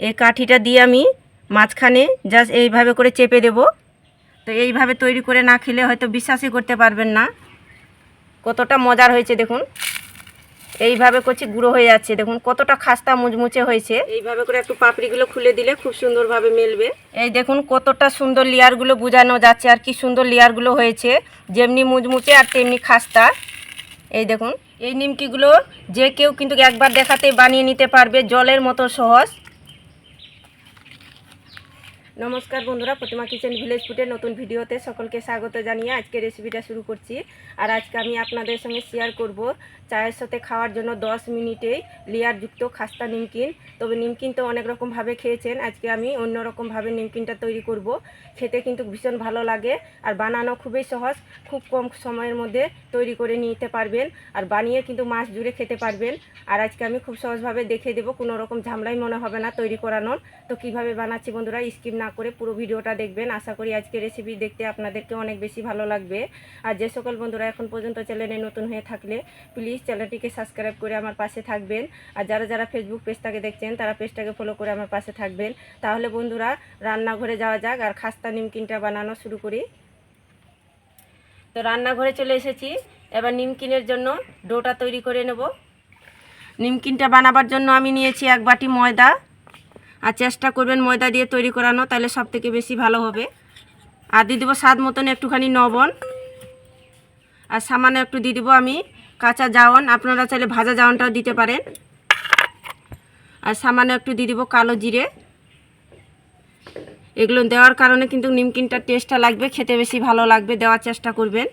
এই কাঠিটা দিয়ে আমি মাঝখানে জাস্ট এইভাবে করে চেপে দেব। তো এইভাবে তৈরি করে না খেলে হয়তো বিশ্বাসই করতে পারবেন না। কতটা মজার হয়েছে দেখুন। এইভাবে করছি গুঁড়ো হয়ে যাচ্ছে। দেখুন কতটা খাস্তা মুচমুচে হয়েছে। এইভাবে করে একটু পাপড়িগুলো খুলে দিলে খুব সুন্দরভাবে মেলবে। এই দেখুন কতটা সুন্দর লেয়ারগুলো বোঝানো যাচ্ছে আর কি সুন্দর লেয়ারগুলো হয়েছে। যেমনি মুচমুচে আর তেমনি খাস্তা। এই দেখুন এই নিমকিগুলো যে কেউ কিন্তু একবার দেখাতে বানিয়ে নিতে পারবে জলের মতো সহজ। নমস্কার বন্ধুরা, প্রতিমা কিচেন ভিলেজ ফুডের নতুন ভিডিওতে সকলকে স্বাগত জানিয়ে আজকে রেসিপিটা শুরু করছি। আর আজকে আমি আপনাদের সঙ্গে শেয়ার করব চায়ের সাথে খাওয়ার জন্য 10 মিনিটেই লেয়ারযুক্ত খাস্তা নিমকিন। তবে নিমকিন তো অনেক রকমভাবে খেয়েছেন, আজকে আমি অন্য রকমভাবে নিমকিনটা তৈরি করব। খেতে কিন্তু ভীষণ ভালো লাগে আর বানানো খুবই সহজ, খুব কম সময়ের মধ্যে তৈরি করে নিতে পারবেন আর বানিয়ে কিন্তু মাছ জুড়ে খেতে পারবেন। আর আজকে আমি খুব সহজভাবে দেখে দেবো, কোনো রকম ঝামেলাই মনে হবে না তৈরি করানোর। তো কীভাবে বানাচ্ছি বন্ধুরা, স্কিপ না করে পুরো ভিডিওটা দেখবেন। আশা করি আজকে রেসিপি দেখতে আপনাদেরকে অনেক বেশি ভালো লাগবে। আর যে সকল বন্ধুরা এখন পর্যন্ত চ্যানেলে নতুন হয়ে থাকলে প্লিজ চ্যানেলটিকে সাবস্ক্রাইব করে আমার পাশে থাকবেন। আর যারা যারা ফেসবুক পেজটাকে দেখছেন, তারা পেজটাকে ফলো করে আমার পাশে থাকবেন। তাহলে বন্ধুরা, রান্নাঘরে যাওয়া যাক আর খাস্তা নিমকিনটা বানানো শুরু করি। তো রান্নাঘরে চলে এসেছি। এবার নিমকিনের জন্য ডোটা তৈরি করে নেব। নিমকিনটা বানাবার জন্য আমি নিয়েছি এক বাটি ময়দা। আর চেষ্টা করবেন ময়দা দিয়ে তৈরি করানো, তাহলে সব থেকে বেশি ভালো হবে। আর দিয়ে দেবো স্বাদ মতন একটুখানি নবন। আর সামান্য একটু দিয়ে দেবো আমি কাঁচা জাওয়ান আপনারা চাইলে ভাজা জাওয়ানটাও দিতে পারেন। আর সামান্য একটু দিয়ে দেবো কালো জিরে। এগুলো দেওয়ার কারণে কিন্তু নিমকিনটার টেস্টটা লাগবে, খেতে বেশি ভালো লাগবে, দেওয়ার চেষ্টা করবেন।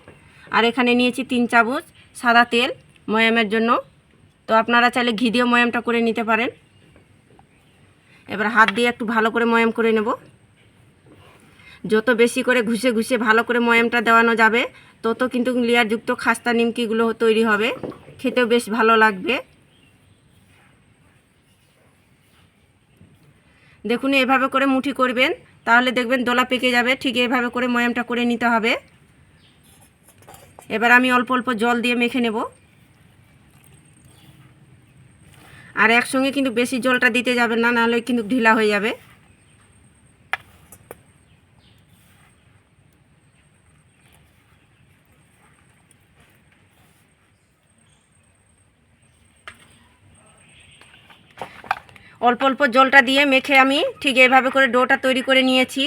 আর এখানে নিয়েছি তিন চামচ সাদা তেল ময়ামের জন্য। তো আপনারা চাইলে ঘি দিয়ে ময়ামটা করে নিতে পারেন। এবার হাত দিয়ে একটু ভালো করে ময়াম করে নেব। যত বেশি করে ঘুষে ঘুষে ভালো করে ময়ামটা দেওয়ানো যাবে, তত কিন্তু লেয়ারযুক্ত খাস্তা নিমকিগুলো তৈরি হবে। খেতেও বেশ ভালো লাগবে। দেখুন, এভাবে করে মুঠি করবেন, তাহলে দেখবেন দোলা পেকে যাবে। ঠিক এভাবে করে ময়ামটা করে নিতে হবে। এবার আমি অল্প অল্প জল দিয়ে মেখে নেব। আর একসঙ্গে কিন্তু বেশি জলটা দিতে যাবে না, নাহলে কিন্তু ঢিলা হয়ে যাবে। অল্প অল্প জলটা দিয়ে মেখে আমি ঠিক এইভাবে করে ডোটা তৈরি করে নিয়েছি।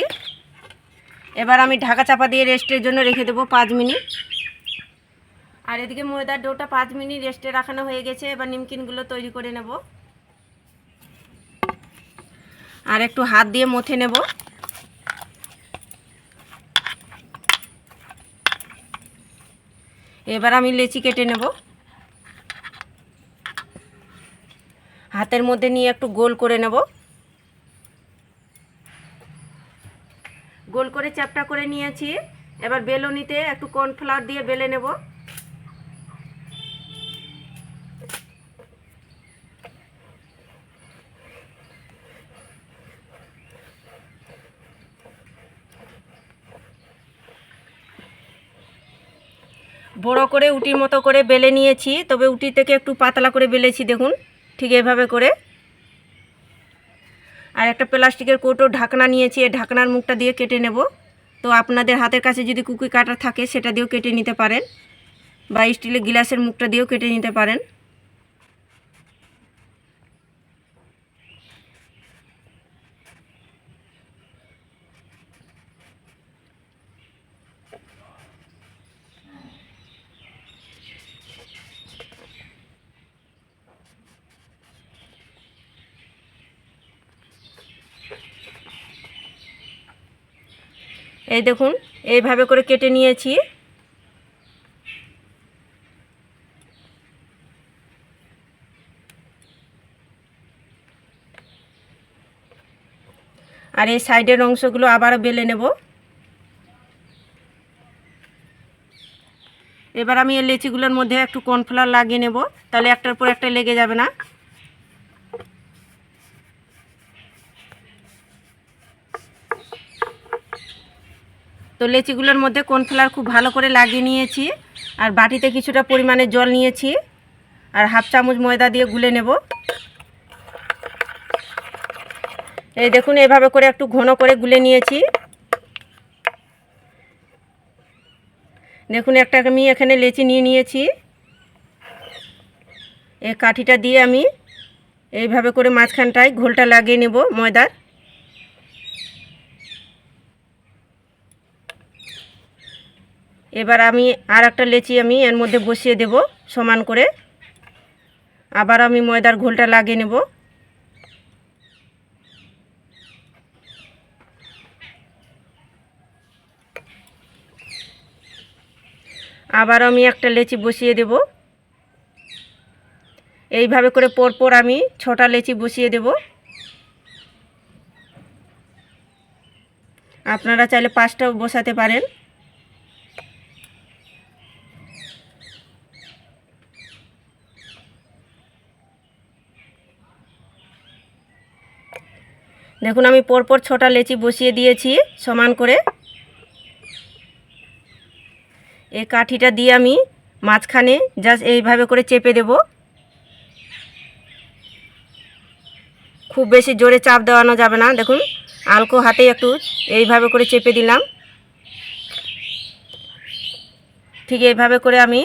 এবার আমি ঢাকা চাপা দিয়ে রেস্টের জন্য রেখে দেবো পাঁচ মিনিট। আর এদিকে ময়দার ডোটা পাঁচ মিনিট রেস্টে রাখানো হয়ে গেছে, এবার নিমকিনগুলো তৈরি করে নেব। আর একটু হাত দিয়ে মথে নেব। এবার আমি লেচি কেটে নেব। হাতের মধ্যে নিয়ে একটু গোল করে নেব। গোল করে চ্যাপটা করে নিয়েছি। এবার বেলুনিতে একটু কর্নফ্লাওয়ার দিয়ে বেলে নেব। বড় করে উটির মতো করে বেলে নিয়েছি, তবে উটি থেকে একটু পাতলা করে বেলেছি, দেখুন। ঠিক এভাবে করে। আর একটা প্লাস্টিকের কৌটো ঢাকনা নিয়েছি, এই ঢাকনার মুখটা দিয়ে কেটে নেব। তো আপনাদের হাতের কাছে যদি কুকি কাটার থাকে, সেটা দিয়েও কেটে নিতে পারেন। বা স্টিলের গ্লাসের মুখটা দিয়েও কেটে নিতে পারেন। এই দেখুন, এইভাবে করে কেটে নিয়েছি। আর এই সাইডের অংশগুলো আবারও বেলে নেব। এবার আমি এই লেচিগুলোর মধ্যে একটু কর্নফ্লাওয়ার লাগিয়ে নেব, তাহলে একটার পর একটা লেগে যাবে না। তো লেচিগুলোর মধ্যে কোন কর্নফ্লাওয়ার খুব ভালো করে লাগিয়ে নিয়েছি। আর বাটিতে কিছুটা পরিমাণে জল নিয়েছি। আর হাফ চামচ ময়দা দিয়ে গুলে নেব। এই দেখুন, এভাবে করে একটু ঘন করে গুলে নিয়েছি। দেখুন, একটা আমি এখানে লেচি নিয়ে নিয়েছি। এই কাঠিটা দিয়ে আমি এইভাবে করে মাঝখানটায় ঘোলটা লাগিয়ে নেব ময়দার। এবার আমি আর একটা লেচি আমি এর মধ্যে বসিয়ে দেব সমান করে। আবার আমি ময়দার ঘোলটা লাগিয়ে নেব। আবার আমি একটা লেচি বসিয়ে দেব। এইভাবে করে পরপর আমি ছটা লেচি বসিয়ে দেব। আপনারা চাইলে পাঁচটাও বসাতে পারেন। দেখুন, আমি পরপর ছটা লেচি বসিয়ে দিয়েছি সমান করে। এই কাঠিটা দিয়ে আমি মাঝখানে জাস্ট এইভাবে করে চেপে দেব। খুব বেশি জোরে চাপ দেওয়ানো যাবে না। দেখুন, আলকো হাতে একটু এইভাবে করে চেপে দিলাম। ঠিক এইভাবে করে আমি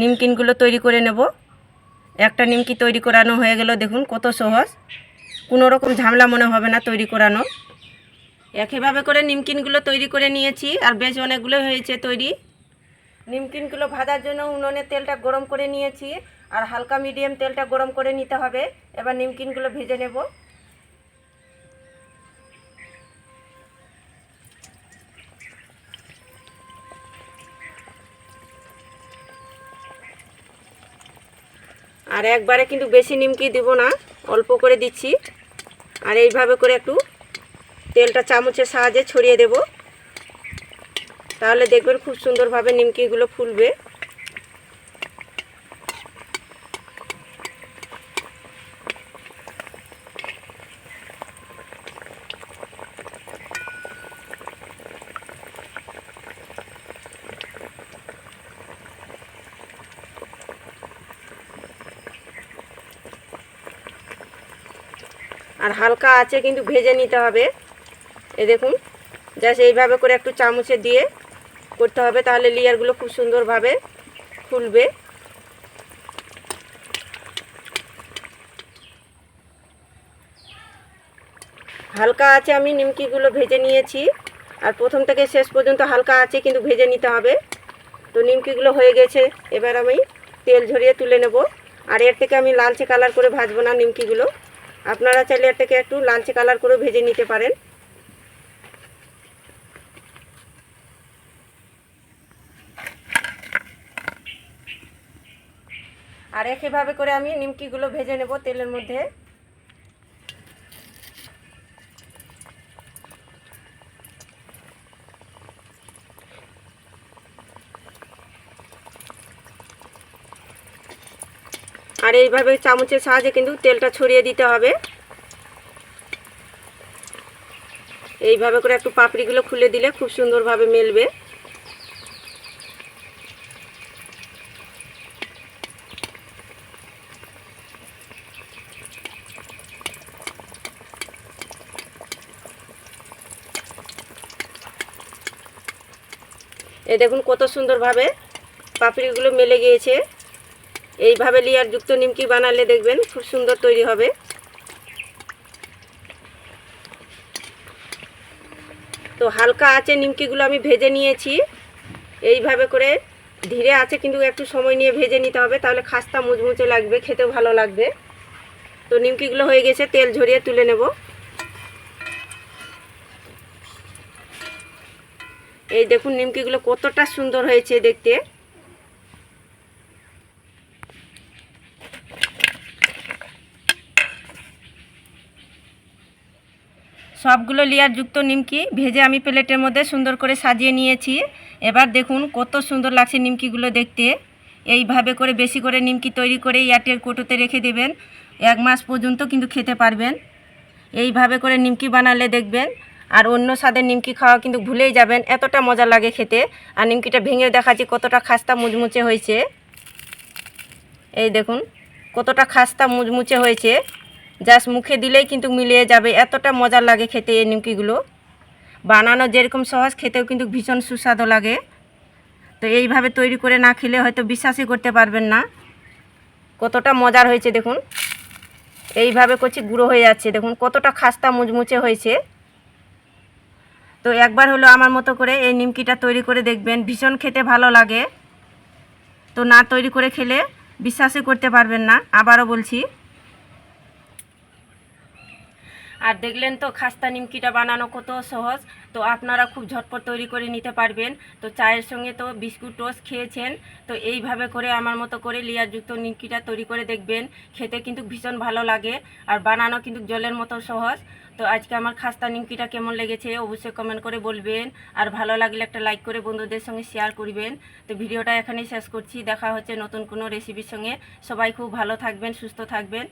নিমকিনগুলো তৈরি করে নেব। একটা নিমকি তৈরি করানো হয়ে গেল, দেখুন কত সহজ। কোনো রকম ঝামেলা মনে হবে না তৈরি করানো। একইভাবে করে নিমকিনগুলো তৈরি করে নিয়েছি, আর বেশ অনেকগুলো হয়েছে তৈরি। নিমকিনগুলো ভাজার জন্য উনুনে তেলটা গরম করে নিয়েছি, আর হালকা মিডিয়াম তেলটা গরম করে নিতে হবে। এবার নিমকিনগুলো ভেজে নেব। আর একবারে কিন্তু বেশি নিমকি দিব না, অল্প করে দিচ্ছি। আর এইভাবে করে একটু তেলটা চামচের সাহায্যে ছড়িয়ে দেব। তাহলে দেখবেন খুব সুন্দরভাবে নিমকিগুলো ফুলবে। আর হালকা আছে কিন্তু ভেজে নিতে হবে। এ দেখুন, জাস্ট এইভাবে করে একটু চামচে দিয়ে করতে হবে, তাহলে লেয়ারগুলো খুব সুন্দরভাবে ফুলবে। হালকা আছে আমি নিমকিগুলো ভেজে নিয়েছি, আর প্রথম থেকে শেষ পর্যন্ত হালকা আছে কিন্তু ভেজে নিতে হবে। তো নিমকিগুলো হয়ে গেছে, এবার আমি তেল ঝরিয়ে তুলে নেব। আর এর থেকে আমি লালচে কালার করে ভাজবো না নিমকিগুলো। আপনারা চাইলে এটাকে একটু লালচে কালার করে ভেজে নিতে পারেন। আর একইভাবে করে আমি নিমকিগুলো ভেজে নেব তেলের মধ্যে। আর এইভাবে চামচের সাহায্যে কিন্তু তেলটা ছড়িয়ে দিতে হবে। এইভাবে করে একটু পাপড়িগুলো খুলে দিলে খুব সুন্দরভাবে মেলবে। এ দেখুন কত সুন্দরভাবে পাপড়িগুলো মেলে গিয়েছে। এইভাবে লেয়ার যুক্ত নিমকি বানালে দেখবেন খুব সুন্দর তৈরি হবে। তো হালকা আছে নিমকিগুলো আমি ভেজে নিয়েছি। এইভাবে করে ধীরে আছে কিন্তু একটু সময় নিয়ে ভেজে নিতে হবে, তাহলে খাস্তা মুচমুচে লাগবে, খেতেও ভালো লাগবে। তো নিমকিগুলো হয়ে গেছে, তেল ঝরিয়ে তুলে নেব। এই দেখুন নিমকিগুলো কতটা সুন্দর হয়েছে দেখতে। সবগুলো লেয়ার যুক্ত নিমকি ভেজে আমি প্লেটের মধ্যে সুন্দর করে সাজিয়ে নিয়েছি। এবার দেখুন কত সুন্দর লাগছে নিমকিগুলো দেখতে। এইভাবে করে বেশি করে নিমকি তৈরি করে এয়ারটেল কোটোতে রেখে দেবেন। এক মাস পর্যন্ত কিন্তু খেতে পারবেন। এইভাবে করে নিমকি বানালে দেখবেন। আর অন্য স্বাদের নিমকি খাওয়া কিন্তু ভুলেই যাবেন। এতটা মজা লাগে খেতে। আর নিমকিটা ভেঙে দেখাচ্ছি কতটা খাস্তা মুচমুচে হয়েছে। এই দেখুন কতটা খাস্তা মুচমুচে হয়েছে। জাস্ট মুখে দিলেই কিন্তু মিলিয়ে যাবে। এতটা মজার লাগে খেতে এই নিমকিগুলো। বানানো যেরকম সহজ, খেতেও কিন্তু ভীষণ সুস্বাদু লাগে। তো এইভাবে তৈরি করে না খেলে হয়তো বিশ্বাসই করতে পারবেন না। কতটা মজার হয়েছে দেখুন। এইভাবে করছি, গুঁড়ো হয়ে যাচ্ছে। দেখুন কতটা খাস্তা মুচমুচে হয়েছে। তো একবার হলো আমার মতো করে এই নিমকিটা তৈরি করে দেখবেন। ভীষণ খেতে ভালো লাগে। তো না তৈরি করে খেলে বিশ্বাসই করতে পারবেন না। আবারও বলছি। আর দেখলেন তো খাস্তা নিমকিটা বানানো কত সহজ। তো আপনারা খুব ঝটপট তৈরি করে নিতে পারবেন। তো চায়ের সঙ্গে তো বিস্কুট টোস্ট খেয়েছেন। তো এইভাবে করে আমার মতো করে লেয়ারযুক্ত নিমকিটা তৈরি করে দেখবেন। খেতে কিন্তু ভীষণ ভালো লাগে আর বানানো কিন্তু জলের মতো সহজ। তো আজকে আমার খাস্তা নিমকিটা কেমন লেগেছে অবশ্যই কমেন্ট করে বলবেন। আর ভালো লাগলে একটা লাইক করে বন্ধুদের সঙ্গে শেয়ার করবেন। তো ভিডিওটা এখানেই শেষ করছি। দেখা হচ্ছে নতুন কোনো রেসিপির সঙ্গে। সবাই খুব ভালো থাকবেন, সুস্থ থাকবেন।